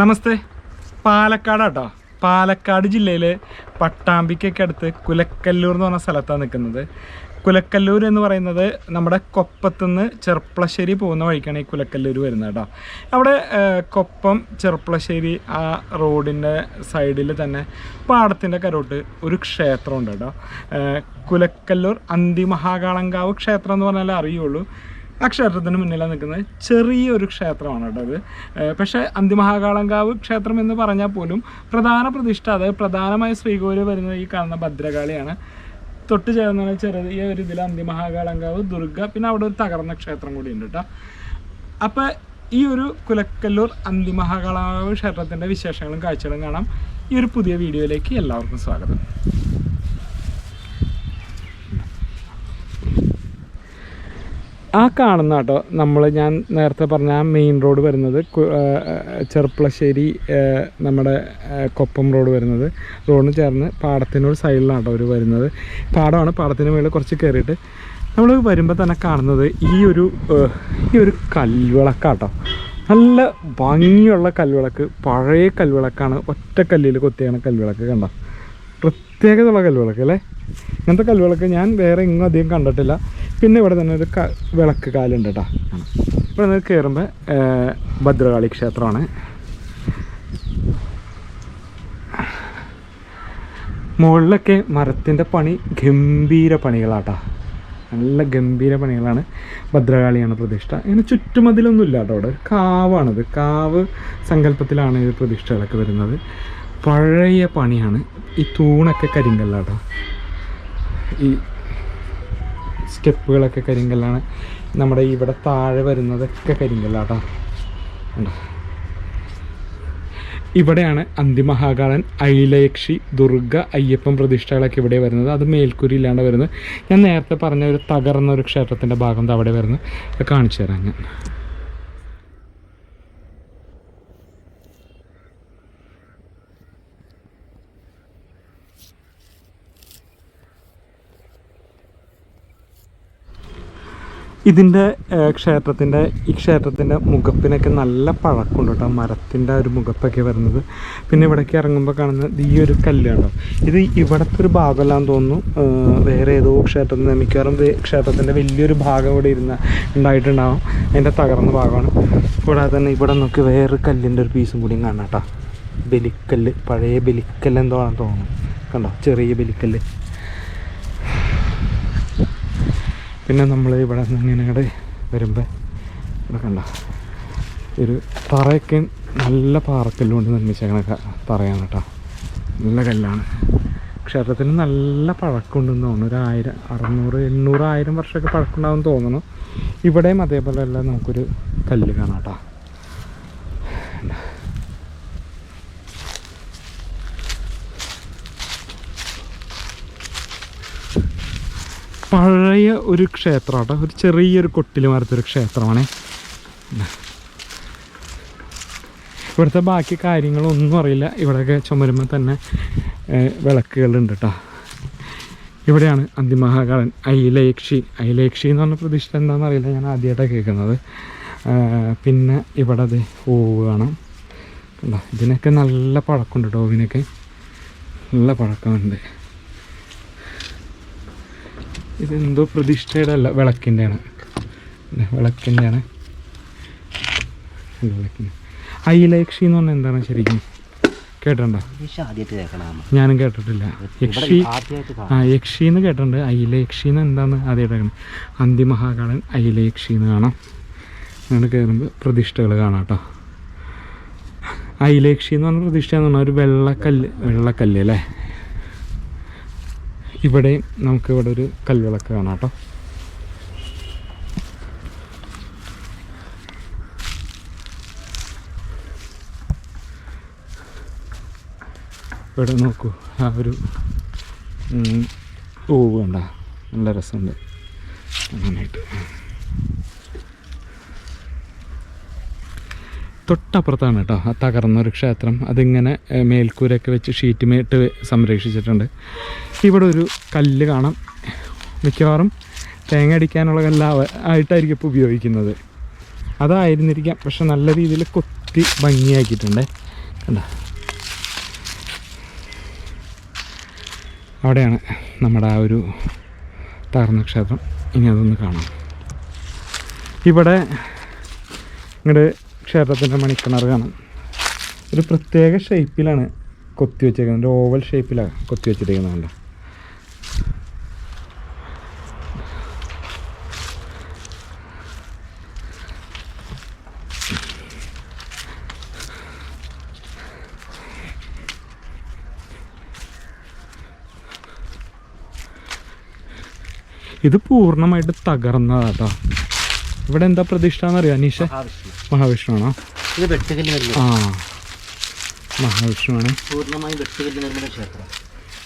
നമസ്തേ. പാലക്കാട് കേട്ടോ പാലക്കാട് ജില്ലയിലെ പട്ടാമ്പിക്കൊക്കെ അടുത്ത് കുലക്കല്ലൂർ എന്ന് പറഞ്ഞ സ്ഥലത്താണ് നിൽക്കുന്നത്. കുലക്കല്ലൂർ എന്ന് പറയുന്നത് നമ്മുടെ കൊപ്പത്തുനിന്ന് ചെർപ്പളശ്ശേരി പോകുന്ന വഴിക്കാണ് ഈ കുലക്കല്ലൂർ വരുന്നത് കേട്ടോ. അവിടെ കൊപ്പം ചെർപ്പളശ്ശേരി ആ റോഡിന്റെ സൈഡിൽ തന്നെ പാടത്തിന്റെ കരോട്ട് ഒരു ക്ഷേത്രമുണ്ട് കേട്ടോ. കുലക്കല്ലൂർ അന്തിമഹാകാളങ്കാവ് ക്ഷേത്രം എന്ന് പറഞ്ഞാലേ അറിയുള്ളൂ. ആ ക്ഷേത്രത്തിന് മുന്നിലാണ് നിൽക്കുന്നത്. ചെറിയൊരു ക്ഷേത്രമാണ് കേട്ടോ അത്. പക്ഷേ അന്തിമഹാകാളങ്കാവ് ക്ഷേത്രം എന്ന് പറഞ്ഞാൽ പോലും പ്രധാന പ്രതിഷ്ഠ അതായത് പ്രധാനമായ ശ്രീകോവിൽ വരുന്നത് ഈ കാണുന്ന ഭദ്രകാളിയാണ്. തൊട്ട് ചേർന്ന ചെറിയ ഒരു ഇതിൽ അന്തിമഹാകാളങ്കാവ് ദുർഗ പിന്നെ അവിടെ ഒരു തകർന്ന ക്ഷേത്രം കൂടി ഉണ്ട് കേട്ടോ. അപ്പോൾ ഈ ഒരു കുലക്കല്ലൂർ അന്തിമഹാകാളാവ് ക്ഷേത്രത്തിന്റെ വിശേഷങ്ങളും കാഴ്ചകളും കാണാം. ഈ ഒരു പുതിയ വീഡിയോയിലേക്ക് എല്ലാവർക്കും സ്വാഗതം. ആ കാണുന്ന കേട്ടോ നമ്മൾ ഞാൻ നേരത്തെ പറഞ്ഞ ആ മെയിൻ റോഡ് വരുന്നത് ചെർപ്പളശ്ശേരി നമ്മുടെ കൊപ്പം റോഡ് വരുന്നത്. റോഡിന് ചേർന്ന് പാടത്തിനോട് സൈഡിലാണ് കേട്ടോ അവർ വരുന്നത്. പാടമാണ് പാടത്തിന് മുകളിൽ കുറച്ച് കയറിയിട്ട് നമ്മൾ വരുമ്പോൾ തന്നെ കാണുന്നത് ഈ ഒരു ഈ ഒരു കൽവിളക്കാട്ടോ. നല്ല ഭംഗിയുള്ള കൽവിളക്ക് പഴയ കൽവിളക്കാണ് ഒറ്റ കല്ലിൽ കൊത്തിയാണ് കൽവിളക്ക് കണ്ടോ? പ്രത്യേകതയുള്ള കൽവിളക്ക് അല്ലേ? ഇങ്ങനത്തെ കൽവിളക്ക് ഞാൻ വേറെ എങ്ങും അധികം കണ്ടിട്ടില്ല. പിന്നെ ഇവിടെ തന്നെ ഒരു വിളക്ക് കാലുണ്ട് കേട്ടോ ഇവിടെ നിന്ന് കയറുമ്പോൾ ഭദ്രകാളി ക്ഷേത്രമാണ്. മുകളിലൊക്കെ മരത്തിന്റെ പണി ഗംഭീര പണികളാട്ടോ. നല്ല ഗംഭീര പണികളാണ് ഭദ്രകാളിയാണ് പ്രതിഷ്ഠ. ഇങ്ങനെ ചുറ്റുമതിലൊന്നുമില്ല കേട്ടോ അവിടെ കാവാണത് കാവ് സങ്കല്പത്തിലാണ് ഈ പ്രതിഷ്ഠകളൊക്കെ വരുന്നത്. പഴയ പണിയാണ് ഈ തൂണൊക്കെ കരിങ്കല്ലാട്ടോ. ഈ സ്റ്റെപ്പുകളൊക്കെ കരിങ്കല്ലാണ്. നമ്മുടെ ഇവിടെ താഴെ വരുന്നതൊക്കെ കരിങ്കല്ലാട്ടോ. ഇവിടെയാണ് അന്തിമഹാകാളൻ ഐലയക്ഷി ദുർഗ അയ്യപ്പൻ പ്രതിഷ്ഠകളൊക്കെ ഇവിടെ വരുന്നത്. അത് മേൽക്കൂരി ഇല്ലാണ്ട് വരുന്നത്. ഞാൻ നേരത്തെ പറഞ്ഞ ഒരു തകർന്ന ഒരു ക്ഷേത്രത്തിന്റെ ഭാഗം അവിടെ വരുന്നത്. കാണിച്ചു തരാം ഞാൻ. ഇതിന്റെ ക്ഷേത്രത്തിന്റെ ഈ ക്ഷേത്രത്തിന്റെ മുഖപ്പിനൊക്കെ നല്ല പഴക്കമുണ്ട് കേട്ടോ. മരത്തിന്റെ ഒരു മുഖപ്പൊക്കെ വരുന്നത്. പിന്നെ ഇവിടേക്ക് ഇറങ്ങുമ്പോൾ കാണുന്നത് ഈ ഒരു കല്ലാണ് ഇത് ഇവിടുത്തെ ഒരു ഭാഗമല്ലാന്ന് തോന്നുന്നു. വേറെ ഏതോ ക്ഷേത്രത്തിൽ മിക്കവാറും ക്ഷേത്രത്തിന്റെ വലിയൊരു ഭാഗം ഇവിടെ ഇരുന്ന ഉണ്ടായിട്ടുണ്ടാവും. അതിന്റെ തകർന്ന ഭാഗമാണ്. കൂടാതെ തന്നെ ഇവിടെ നോക്കി വേറൊരു കല്ലിന്റെ ഒരു പീസും കൂടിയും കാണാം കേട്ടോ. ബലിക്കല്ല് പഴയ ബലിക്കല്ല് എന്തോ ആണെന്ന് തോന്നുന്നു. കണ്ടോ? ചെറിയ ബലിക്കല്ല്. പിന്നെ നമ്മൾ ഇവിടെ ഇങ്ങനെ വരുമ്പോൾ ഇവിടെ കണ്ട? ഒരു തറയൊക്കെ നല്ല പാറക്കല്ലുകൊണ്ട് നിർമ്മിച്ചേക്കണ തറയാണ് കേട്ടോ. നല്ല കല്ലാണ്. ക്ഷേത്രത്തിന് നല്ല പഴക്കമുണ്ടെന്ന് തോന്നുന്നു. ഒരു ആയിരം അറുന്നൂറ് എണ്ണൂറ് ആയിരം വർഷമൊക്കെ പഴക്കമുണ്ടാവും തോന്നുന്നു. ഇവിടെയും അതേപോലെ അല്ല നമുക്കൊരു കല്ല് കാണാം കേട്ടോ. പഴയ ഒരു ക്ഷേത്രം കേട്ടോ ഒരു ചെറിയൊരു കൊട്ടിൽ മരത്തൊരു ക്ഷേത്രമാണ്. ഇവിടുത്തെ ബാക്കി കാര്യങ്ങളൊന്നും അറിയില്ല. ഇവിടെയൊക്കെ ചുമരുമ്പോൾ തന്നെ വിളക്കുകളുണ്ട് കേട്ടോ ഇവിടെയാണ് അന്തിമഹാകാളൻ ഐലേക്ഷി ഐലേക്ഷി എന്ന് പറഞ്ഞ പ്രതിഷ്ഠ എന്താണെന്ന് അറിയില്ല. ഞാൻ ആദ്യമായിട്ടാണ് കേൾക്കുന്നത്. പിന്നെ ഇവിടെ അത് ഓവ് കാണാം. കണ്ടോ? ഇതിനൊക്കെ നല്ല പഴക്കമുണ്ട് ഓവിനൊക്കെ. നല്ല പഴക്കമുണ്ട്. ഇതെന്തോ പ്രതിഷ്ഠയുടെ അല്ല വിളക്കിന്റെയാണ്. വിളക്കിന്റെയാണ്. വിളക്കിന്റെ. ഐലയക്ഷി എന്ന് പറഞ്ഞാൽ എന്താണ് ശരിക്കും? കേട്ടിട്ടുണ്ടോ? ഞാനും കേട്ടിട്ടില്ല. യക്ഷി ആ യക്ഷി എന്ന് കേട്ടിട്ടുണ്ട്. അയിലയക്ഷി എന്ന് എന്താന്ന് ആദ്യമായിട്ട് അന്തിമഹാകാളൻ അയിലയക്ഷി എന്ന് കാണാം. അങ്ങനെ കയറുമ്പോൾ പ്രതിഷ്ഠകൾ കാണാം കേട്ടോ. അയിലയക്ഷി എന്ന് പറഞ്ഞ പ്രതിഷ്ഠ എന്ന് പറഞ്ഞാൽ ഒരു വെള്ളക്കല്ല് വെള്ളക്കല്ല് അല്ലേ? ഇവിടെയും നമുക്ക് ഇവിടെ ഒരു കൽവിളക്ക് കാണാം കേട്ടോ. ഇവിടെ നോക്കൂ ആ ഒരു പൂവ് കണ്ട. നല്ല രസമുണ്ട്. അങ്ങനെയായിട്ട്. തൊട്ടപ്പുറത്താണ് കേട്ടോ. ആ തകർന്നൊരു ക്ഷേത്രം. അതിങ്ങനെ മേൽക്കൂരയൊക്കെ വെച്ച് ഷീറ്റ് മേട്ട് സംരക്ഷിച്ചിട്ടുണ്ട്. ഇവിടെ ഒരു കല്ല് കാണാം. മിക്കവാറും തേങ്ങ അടിക്കാനുള്ള കല്ല് ആയിട്ടായിരിക്കും ഇപ്പോൾ ഉപയോഗിക്കുന്നത്. അതായിരുന്നിരിക്കാം. പക്ഷെ നല്ല രീതിയിൽ കൊത്തി ഭംഗിയാക്കിയിട്ടുണ്ട്. കണ്ടോ? അവിടെയാണ് നമ്മുടെ ആ ഒരു തകർന്ന ക്ഷേത്രം. ഇനി അതൊന്ന് കാണാം. ഇവിടെ ഇങ്ങോട്ട് ക്ഷേത്രത്തിന്റെ മണിക്കിണർ കാണാം. ഒരു പ്രത്യേക ഷേപ്പിലാണ് കൊത്തി വെച്ചേക്കുന്നത്. ഒരു ഓവൽ ഷേപ്പിലാണ് കൊത്തി വെച്ചിരിക്കുന്നത് കണ്ടോ? ഇത് പൂർണമായിട്ട് തകർന്നതാട്ടോ ഇവിടെ എന്താ പ്രതിഷ്ഠ എന്നറിയോ അനീഷ? മഹാവിഷ്ണു. ആണോ ആ മഹാവിഷ്ണുവാണ്. പൂർണമായും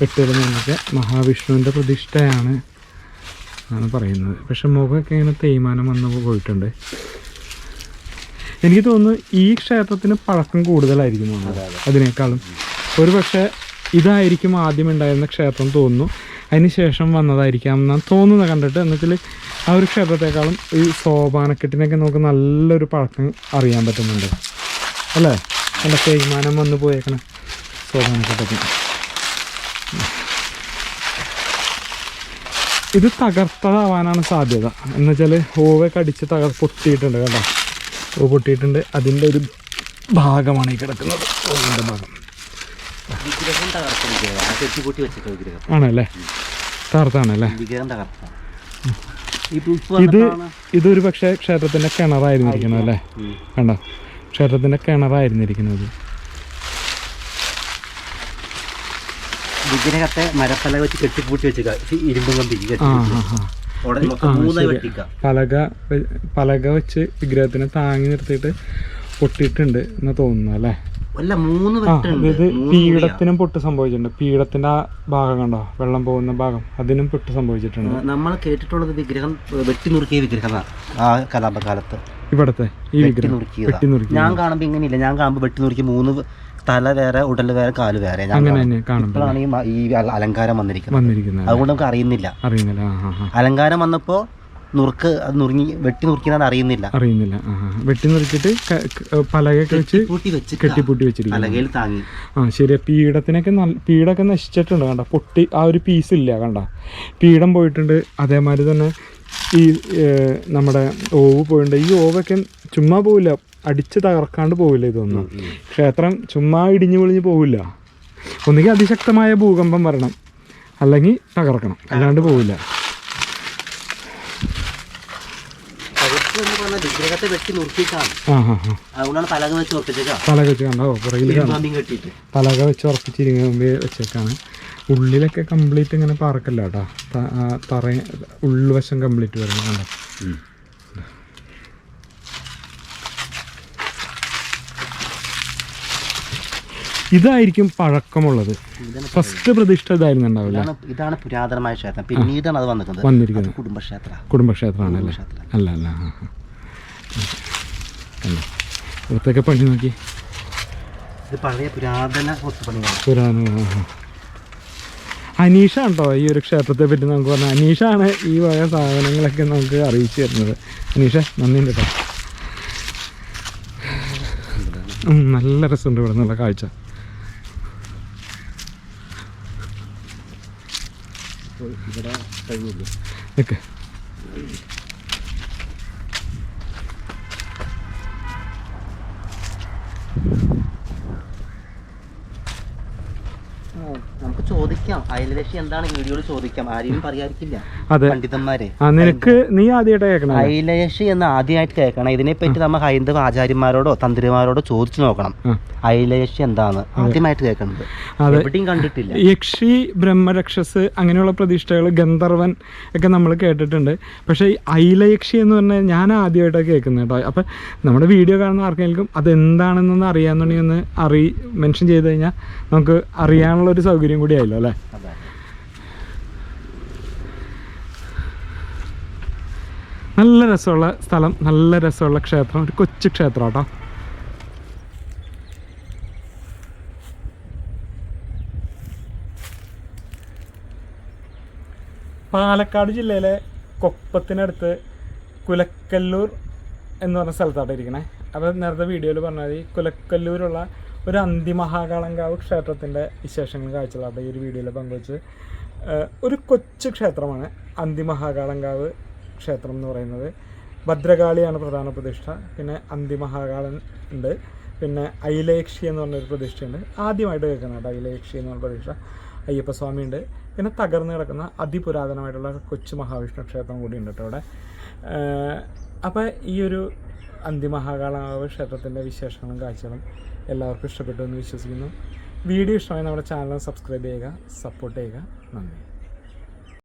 വെട്ടുകല്ല് മഹാവിഷ്ണുവിന്റെ മഹാവിഷ്ണുവിന്റെ പ്രതിഷ്ഠയാണ് ആണ് പറയുന്നത്. പക്ഷെ മുഖമൊക്കെ ഇങ്ങനെ തേയ്മാനം വന്ന് പോയിട്ടുണ്ട്. എനിക്ക് തോന്നുന്നു ഈ ക്ഷേത്രത്തിന് പഴക്കം കൂടുതലായിരിക്കും അതിനേക്കാളും. ഒരു പക്ഷേ ഇതായിരിക്കും ആദ്യം ഉണ്ടായിരുന്ന ക്ഷേത്രം തോന്നുന്നു. അതിന് ശേഷം വന്നതായിരിക്കാം എന്നാണ് തോന്നുന്നത് കണ്ടിട്ട്. എന്നുവെച്ചാൽ ആ ഒരു ക്ഷേത്രത്തെക്കാളും ഈ സോപാനക്കെട്ടിനൊക്കെ നമുക്ക് നല്ലൊരു പഴക്കം അറിയാൻ പറ്റുന്നുണ്ട്. അല്ലേ? നല്ല തേയ്മാനം വന്ന് പോയേക്കണം സോപാനക്കെട്ടൊക്കെ. ഇത് തകർത്തതാവാനാണ് സാധ്യത. എന്ന് വെച്ചാൽ ഓവൊക്കെ അടിച്ച് തകർ പൊട്ടിയിട്ടുണ്ട് കേട്ടോ ഓ പൊട്ടിയിട്ടുണ്ട്. അതിന്റെ ഒരു ഭാഗമാണ് ഈ കിടക്കുന്നത്. ഓവിന്റെ ഭാഗം. വിഗ്രഹം തകർത്ത വിഗ്രഹം ആ കെട്ടിക്കൂട്ടി വെച്ചിട്ട് വിഗ്രഹം ആണല്ലേ? തകർത്താണല്ലേ? വിഗ്രഹം തകർത്ത ഇത് ഇതൊരു പക്ഷേ ക്ഷേത്രത്തിന്റെ കിണറായിരുന്നിരിക്കണം അല്ലേ. കണ്ടോ? ക്ഷേത്രത്തിന്റെ കിണറായിരുന്നിരിക്കുന്നത്. വിഗ്രഹത്തെ മരപ്പല വെച്ച് കെട്ടിപ്പൂട്ടി വെച്ചിക്ക. ഇരുമ്പ് കമ്പി ആ ആ ആ. ഉടനെ മൊത്തം ആ, വെട്ടിക്ക. പലക പലക വെച്ച് വിഗ്രഹത്തിനെ താങ്ങി നിർത്തിയിട്ട് പൊട്ടിയിട്ടുണ്ട് എന്ന് തോന്നുന്നു അല്ലേ? അല്ല മൂന്ന് ഇത് പീഠത്തിനും പൊട്ട് സംഭവിച്ചിട്ടുണ്ട്. പീഠത്തിന്റെ ആ ഭാഗം കണ്ടോ? വെള്ളം പോകുന്ന ഭാഗം. അതിനും പൊട്ട് സംഭവിച്ചിട്ടുണ്ട്. നമ്മൾ കേട്ടിട്ടുള്ളത് വിഗ്രഹം വെട്ടി നുറുക്കിയ വിഗ്രഹമാണ് ആ കലാപകാലത്ത്. ഇവിടത്തെ ഈ വിഗ്രഹം. ഞാൻ കാണുമ്പോ ഇങ്ങനെയില്ല. ഞാൻ കാണുമ്പോ വെട്ടി നുറുക്കി മൂന്ന് തല വേറെ ഉടൽ വേറെ കാൽ വേറെ. ഞാൻ അങ്ങനെ തന്നെ ഇപ്പോഴാണ് ഈ അലങ്കാരം വന്നിരിക്കുന്നത്. വന്നിരിക്കുന്നത്. അതുകൊണ്ട് നമുക്ക് അറിയുന്നില്ല. അറിയുന്നില്ല. അലങ്കാരം വന്നപ്പോ നുറുക്ക് അത് നുറുങ്ങി വെട്ടി നുറുക്കിയത് അറിയുന്നില്ല. അറിയുന്നില്ല. വെട്ടി നുറുക്കിയിട്ട് ക- പലകയൊക്കെ വെച്ച് പൂട്ടി വെച്ച് കെട്ടിപ്പൂട്ടി വെച്ചിട്ട് പലകയിൽ താങ്ങി. ആ ശരി. പീഠത്തിനൊക്കെ നല്ല പീഠമൊക്കെ നശിച്ചിട്ടുണ്ട് കണ്ട. പൊട്ടി ആ ഒരു പീസ് ഇല്ല കണ്ട. പീഠം പോയിട്ടുണ്ട്. അതേമാതിരി തന്നെ ഈ നമ്മുടെ ഓവ് പോയിട്ടുണ്ട്. ഈ ഓവൊക്കെ ചുമ്മാ പോവില്ല. അടിച്ച് തകർക്കാണ്ട് പോവില്ല ഇതൊന്നും. ക്ഷേത്രം ചുമ്മാ ഇടിഞ്ഞു പൊളിഞ്ഞ് പോവില്ല. ഒന്നുകിൽ അതിശക്തമായ ഭൂകമ്പം വരണം. അല്ലെങ്കിൽ തകർക്കണം. അല്ലാണ്ട് പോവില്ല. എന്ന് വെട്ടി നുറുക്കിയിട്ടാണ് അതുകൊണ്ടാണ് പലക വെച്ച് ഉറപ്പിച്ചേക്കാം പലക വെച്ച് കണ്ടോ? പുറകിൽ കാണാം കമ്പിയും കെട്ടിയിട്ട്. പലക വെച്ച് ഉറപ്പിച്ചിരിക്കുമ്പോൾ വെച്ചേക്കാണ്. ഉള്ളിലൊക്കെ കംപ്ലീറ്റ് ഇങ്ങനെ പാർക്കല്ല കേട്ടോ. തറ ഉൾവശം കംപ്ലീറ്റ് വരുന്നത് കണ്ടോ? ഇതായിരിക്കും പഴക്കമുള്ളത്. ഫസ്റ്റ് പ്രതിഷ്ഠ ഇതായിരുന്നു ഉണ്ടാവില്ല? ഇതാണ് പുരാതനമായ ക്ഷേത്രം. പിന്നീടാണ് അത് വന്നിരിക്കുന്നത്. വന്നിരിക്കുന്നത് കുടുംബക്ഷേത്ര. കുടുംബക്ഷേത്രമാണല്ലേ അല്ല? അല്ല അല്ല. ഇവിടത്തൊക്കെ പണി നോക്കി. ഇത് പഴയ പുരാതന പുരാതന. അനീഷ ഉണ്ടോ ഈ ഒരു ക്ഷേത്രത്തെ പറ്റി നമുക്ക് പറഞ്ഞാൽ അനീഷാണ് ഈ വക സാധനങ്ങളൊക്കെ നമുക്ക് അറിയിച്ചു തരുന്നത്. അനീഷ നന്ദി കേട്ടോ. നല്ല രസമുണ്ട് ഇവിടെ നിന്നുള്ള കാഴ്ച. ഇവിടെ കഴിവുള്ളൂ നിൽക്ക് നമുക്ക് ചോദിക്കാം. അയൽരക്ഷി എന്താണ് വീഡിയോയിൽ ചോദിക്കാം. ആരെയും പറയാതിരിക്കില്ല. അതെ. പണ്ഡിതന്മാരെ. നിനക്ക് നീ ആദ്യമായിട്ട് കേൾക്കണം അയലയക്ഷി എന്ന് ആദ്യമായിട്ട് കേൾക്കണം. ഇതിനെപ്പറ്റി നമ്മൾ ഹൈന്ദവ ആചാര്യന്മാരോടോ തന്ത്രിമാരോടോ ചോദിച്ചു നോക്കണം. ആ. എന്താണ്? ആദ്യമായിട്ട് കേൾക്കണത്. എവിടെയും കണ്ടിട്ടില്ല. യക്ഷി ബ്രഹ്മരക്ഷസ് അങ്ങനെയുള്ള പ്രതിഷ്ഠകൾ ഗന്ധർവൻ ഒക്കെ നമ്മൾ കേട്ടിട്ടുണ്ട്. പക്ഷേ ഈ ഐലയക്ഷി എന്ന് പറഞ്ഞാൽ ഞാൻ ആദ്യമായിട്ടാണ് കേൾക്കുന്നത് കേട്ടോ. അപ്പം നമ്മുടെ വീഡിയോ കാണുന്ന ആർക്കെങ്കിലും അതെന്താണെന്നൊന്ന് അറിയാമെന്നുണ്ടെങ്കിൽ ഒന്ന് അറി മെൻഷൻ ചെയ്ത് കഴിഞ്ഞാൽ നമുക്ക് അറിയാനുള്ള ഒരു സൗകര്യം കൂടി ആയല്ലോ. അല്ലേ? നല്ല രസമുള്ള സ്ഥലം നല്ല രസമുള്ള ക്ഷേത്രം. ഒരു കൊച്ചു ക്ഷേത്രം കേട്ടോ. പാലക്കാട് ജില്ലയിലെ കൊപ്പത്തിനടുത്ത് കുലക്കല്ലൂർ എന്ന് പറഞ്ഞ സ്ഥലത്താണ് ഇരിക്കണേ. അപ്പോൾ നേരത്തെ വീഡിയോയിൽ പറഞ്ഞാൽ ഈ കുലക്കല്ലൂരുള്ള ഒരു അന്തിമഹാകാളങ്കാവ് ക്ഷേത്രത്തിന്റെ വിശേഷങ്ങൾ കാഴ്ചകളാണ് ഈ ഒരു വീഡിയോയിൽ പങ്കുവച്ച്. ഒരു കൊച്ചു ക്ഷേത്രമാണ് അന്തിമഹാകാളങ്കാവ് ക്ഷേത്രം എന്ന് പറയുന്നത്. ഭദ്രകാളിയാണ് പ്രധാന പ്രതിഷ്ഠ. പിന്നെ അന്തിമഹാകാളൻ ഉണ്ട്. പിന്നെ ഐലേക്ഷി എന്ന് പറഞ്ഞൊരു പ്രതിഷ്ഠയുണ്ട്. ആദ്യമായിട്ട് കേൾക്കുന്നുണ്ട് ഐലേക്ഷി എന്ന് പറഞ്ഞ പ്രതിഷ്ഠ. അയ്യപ്പസ്വാമി ഉണ്ട്. പിന്നെ തകർന്നു കിടക്കുന്ന അതിപുരാതനമായിട്ടുള്ള കൊച്ചു മഹാവിഷ്ണു ക്ഷേത്രം കൂടി ഉണ്ട് കേട്ടോ അവിടെ. അപ്പോൾ ഈ ഒരു അന്തിമഹാകാളാവ് ക്ഷേത്രത്തിന്റെ വിശേഷങ്ങളും കാഴ്ചകളും എല്ലാവർക്കും ഇഷ്ടപ്പെട്ടു എന്ന് വിശ്വസിക്കുന്നു. വീഡിയോ ഇഷ്ടമായി നമ്മുടെ ചാനൽ സബ്സ്ക്രൈബ് ചെയ്യുക സപ്പോർട്ട് ചെയ്യുക. നന്ദി.